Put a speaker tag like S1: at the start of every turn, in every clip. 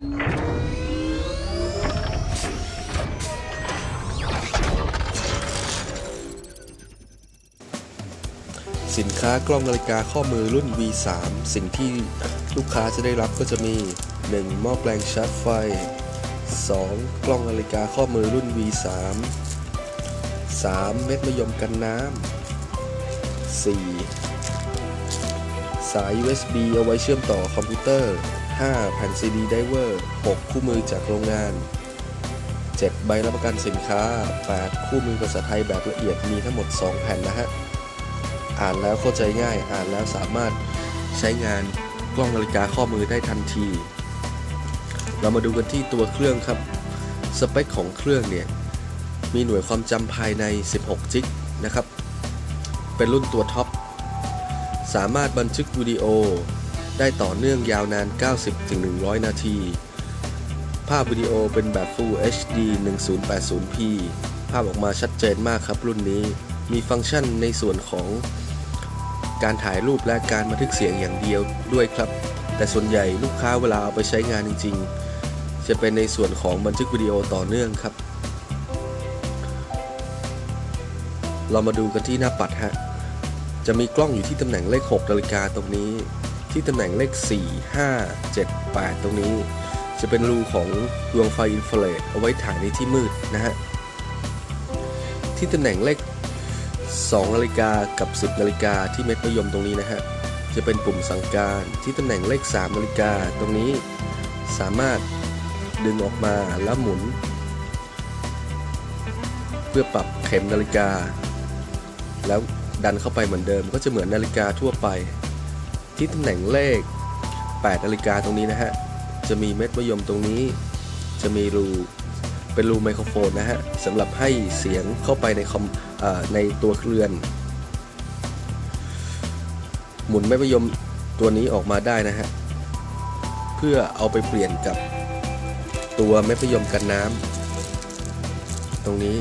S1: สินค้ากล้องนาฬิกาข้อมือรุ่น V3 สิ่งที่ลูกค้าจะได้รับก็จะมี 1. หม้อแปลงชาร์จไฟ 2. กล้องนาฬิกาข้อมือรุ่น V3 3. เม็ดมะยมกันน้ำ 4. สาย USB เอาไว้เชื่อมต่อคอมพิวเตอร์ 5. แผ่น CD ไดเวอร์ 6. คู่มือจากโรงงาน 7. ใบรับประกันสินค้า 8. คู่มือภาษาไทยแบบละเอียดมีทั้งหมด 2 แผ่นนะฮะ อ่านแล้วเข้าใจง่าย อ่านแล้วสามารถใช้งานกล้องนาฬิกาข้อมือได้ทันที เรามาดูกันที่ตัวเครื่องครับ สเปคของเครื่องเนี่ย มีหน่วยความจำภายใน 16 จิกนะครับ เป็นรุ่นตัวท็อป สามารถบันทึกวิดีโอ ได้ต่อเนื่องยาวนาน 90-100 นาที ภาพวิดีโอเป็นแบบ Full HD 1080p ภาพออกมาชัดเจนมากครับรุ่นนี้ มีฟังก์ชันในส่วนของการถ่ายรูปและการบันทึกเสียงอย่างเดียวด้วยครับ แต่ส่วนใหญ่ลูกค้าเวลาเอาไปใช้งานจริง ๆ จะเป็นในส่วนของบันทึกวิดีโอต่อเนื่องครับ เรามาดูกันที่หน้าปัดฮะ จะมีกล้องอยู่ที่ตำแหน่งเลข 6 นาฬิกาตรงนี้ ที่ตำแหน่งเลข 4 5 7 8 ตรงนี้ จะเป็นรูของดวงไฟอินฟราเรดเอาไว้ถ่ายในที่มืดนะฮะ ที่ตำแหน่งเลข2นาฬิกากับ 10นาฬิกาที่เม็ดมะยมตรงนี้นะฮะ จะเป็นปุ่มสั่งการที่ตำแหน่งเลข3นาฬิกาตรงนี้สามารถดึงออกมาแล้วหมุน เพื่อปรับเข็มนาฬิกา แล้วดันเข้าไปเหมือนเดิมก็จะเหมือนนาฬิกาทั่วไป ที่ตำแหน่งเลข8นาฬิกาตรงนี้นะฮะ จะมีเม็ดมะยมตรงนี้ จะมีรูเป็นรูไมโครโฟนนะฮะสำหรับให้เสียงเข้าไปในคอมเอ่อในตัวเครือน หมุนเม็ดมะยมตัวนี้ออกมาได้นะฮะ เพื่อเอาไปเปลี่ยนกับตัวเม็ดมะยมกันน้ำตรงนี้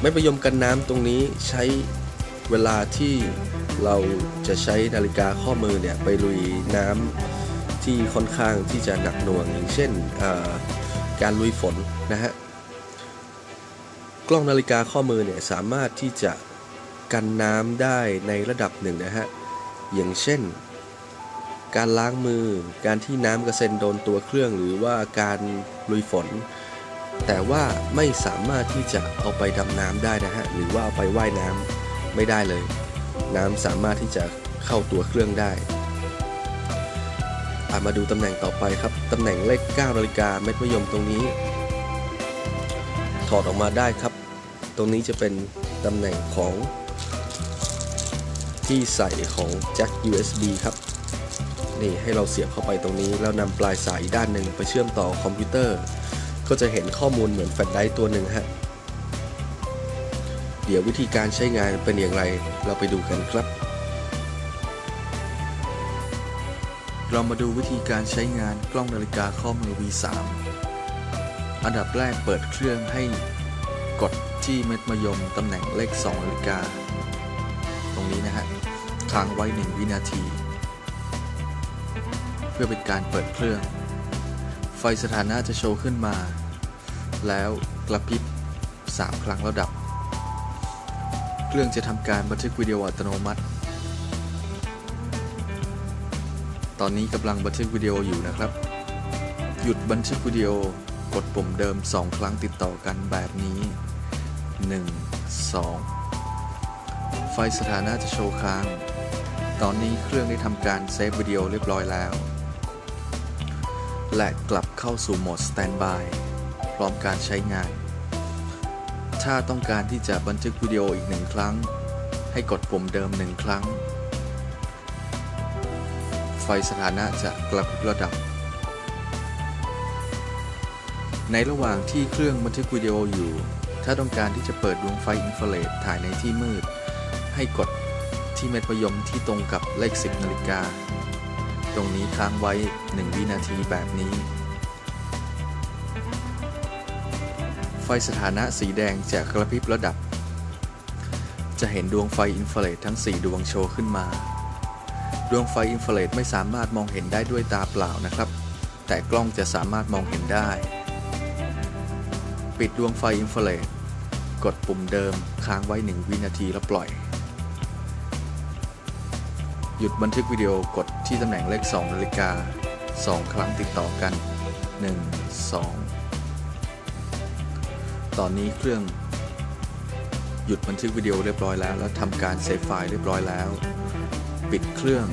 S1: เม็ดมะยมกันน้ำตรงนี้ใช้เวลาที่ เราจะใช้นาฬิกาข้อมือเนี่ยไปลุยน้ำที่ค่อนข้างที่จะหนักหน่วงอย่างเช่นการลุยฝนนะฮะกล้องนาฬิกาข้อมือเนี่ยสามารถที่จะกันน้ำได้ในระดับหนึ่งนะฮะอย่างเช่น การล้างมือ การที่น้ำกระเซ็นโดนตัวเครื่องหรือว่าการลุยฝน แต่ว่าไม่สามารถที่จะเอาไปดำน้ำได้นะฮะหรือว่าเอาไปว่ายน้ำไม่ได้เลย น้ำสามารถที่จะเข้าตัวเครื่องได้มาดูตำแหน่งต่อไปครับ ตำแหน่งเลข9นาฬิกาเม็ดมะยมตรงนี้ ถอดออกมาได้ครับ ตรงนี้จะเป็นตำแหน่งของที่ใส่ของแจ็ค USB ครับ นี่ให้เราเสียบเข้าไปตรงนี้ แล้วนำปลายสายด้านหนึ่งไปเชื่อมต่อคอมพิวเตอร์ ก็จะเห็นข้อมูลเหมือนแฟลชไดรฟ์ตัวหนึ่งฮะ เดี๋ยววิธีการใช้งานเป็นอย่างไร เราไปดูกันครับ เรามาดูวิธีการใช้งานกล้องนาฬิกาข้อมือ V3 อันดับแรกเปิดเครื่องให้กดที่เม็ดมะยมตำแหน่งเลข 2 นาฬิกา ตรงนี้นะฮะค้างไว้ 1 วินาที เพื่อเป็นการเปิดเครื่อง ไฟสถานะจะโชว์ขึ้นมา แล้วกระพริบ 3 ครั้งแล้วดับ เครื่องจะทำการบันทึกวิดีโออัตโนมัติ ตอนนี้กำลังบันทึกวิดีโออยู่นะครับ หยุดบันทึกวิดีโอกดปุ่มเดิม 2 ครั้งติดต่อกันแบบนี้ 1 2 ไฟสถานะจะโชว์ค้าง ตอนนี้เครื่องได้ทำการเซฟวิดีโอเรียบร้อยแล้ว และกลับเข้าสู่โหมดสแตนบายพร้อมการใช้งาน ถ้าต้องการที่จะบันทึกวิดีโออีกหนึ่งครั้ง ให้กดปุ่มเดิมหนึ่งครั้ง ไฟสถานะจะกระพริบระดับ ในระหว่างที่เครื่องบันทึกวิดีโออยู่ ถ้าต้องการที่จะเปิดดวงไฟอินฟราเรดถ่ายในที่มืด ให้กดที่เม็ดประยมที่ตรงกับเลข 10 นาฬิกา ตรงนี้ค้างไว้ 1 วินาทีแบบนี้ ไฟสถานะสีแดงจะกระพริบระดับ จะเห็นดวงไฟอินฟราเรดทั้ง 4 ดวงโชว์ขึ้นมา
S2: ดวงไฟอินฟราเรดไม่สามารถมองเห็นได้ด้วยตาเปล่านะครับ แต่กล้องจะสามารถมองเห็นได้ ปิดดวงไฟอินฟราเรดกดปุ่มเดิมค้างไว้ 1 วินาทีแล้วปล่อย หยุดบันทึกวิดีโอกดที่ตำแหน่งเลข2นาฬิกา2 ครั้งติดต่อกัน 1 2 ตอนนี้เครื่องหยุดบันทึกวิดีโอเรียบร้อยแล้ว แล้วทำการเซฟไฟล์เรียบร้อยแล้ว ปิดเครื่อง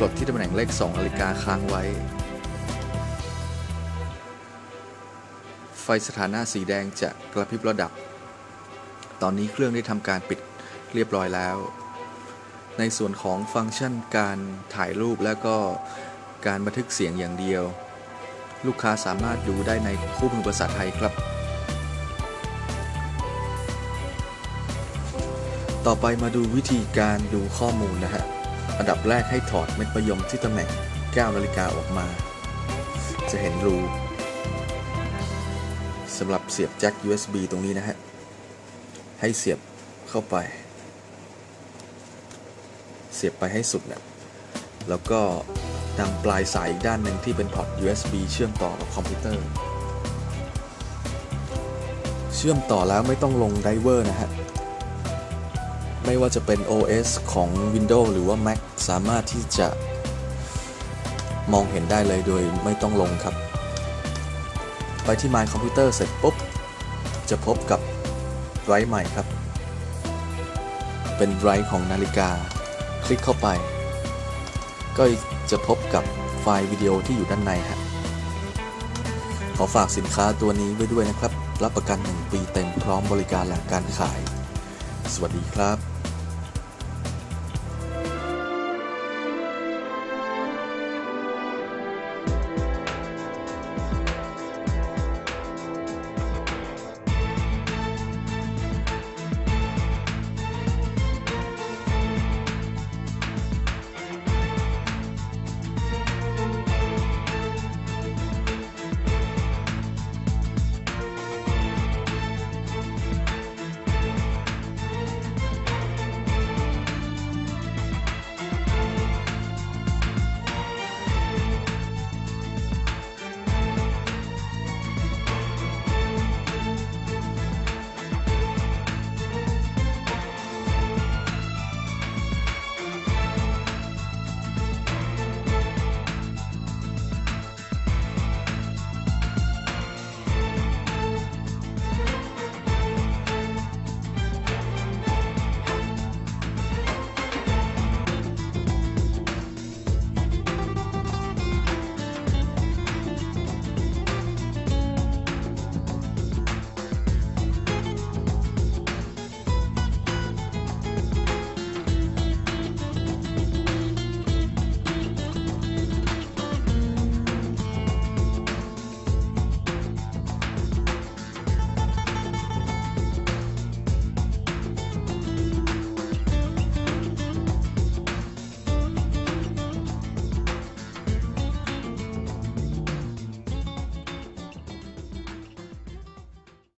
S2: กดที่ตำแหน่งเลข2นาฬิกาค้างไว้ ไฟสถานะสีแดงจะกระพริบระดับ ตอนนี้เครื่องได้ทำการปิดเรียบร้อยแล้ว ในส่วนของฟังก์ชันการถ่ายรูปและก็การบันทึกเสียงอย่างเดียว ลูกค้าสามารถดูได้ในคู่มือภาษาไทยครับ ต่อไปมาดูวิธีการดูข้อมูลนะฮะ อันดับแรกให้ถอดเม็ดมะยมที่ตำแหน่ง9นาฬิกาออกมา จะเห็นรูสำหรับเสียบแจ็ค USB ตรงนี้นะฮะ ให้เสียบเข้าไป เสียบไปให้สุดนะแล้วก็นำปลายสายอีกด้านหนึ่งที่เป็นพอร์ต USB เชื่อมต่อกับคอมพิวเตอร์ เชื่อมต่อแล้วไม่ต้องลงไดเวอร์นะฮะ ไม่ว่าจะเป็น OS ของ Windows หรือว่า Mac สามารถที่จะมองเห็นได้เลยโดยไม่ต้องลงครับ ไปที่ My Computer เสร็จปุ๊บ จะพบกับไรต์ใหม่ครับ เป็นไรต์ของนาฬิกา คลิกเข้าไป ก็จะพบกับไฟล์วิดีโอที่อยู่ด้านในฮะขอฝากสินค้าตัวนี้ไว้ด้วยนะครับ รับประกัน 1 ปีเต็มพร้อมบริการหลังการขาย สวัสดีครับ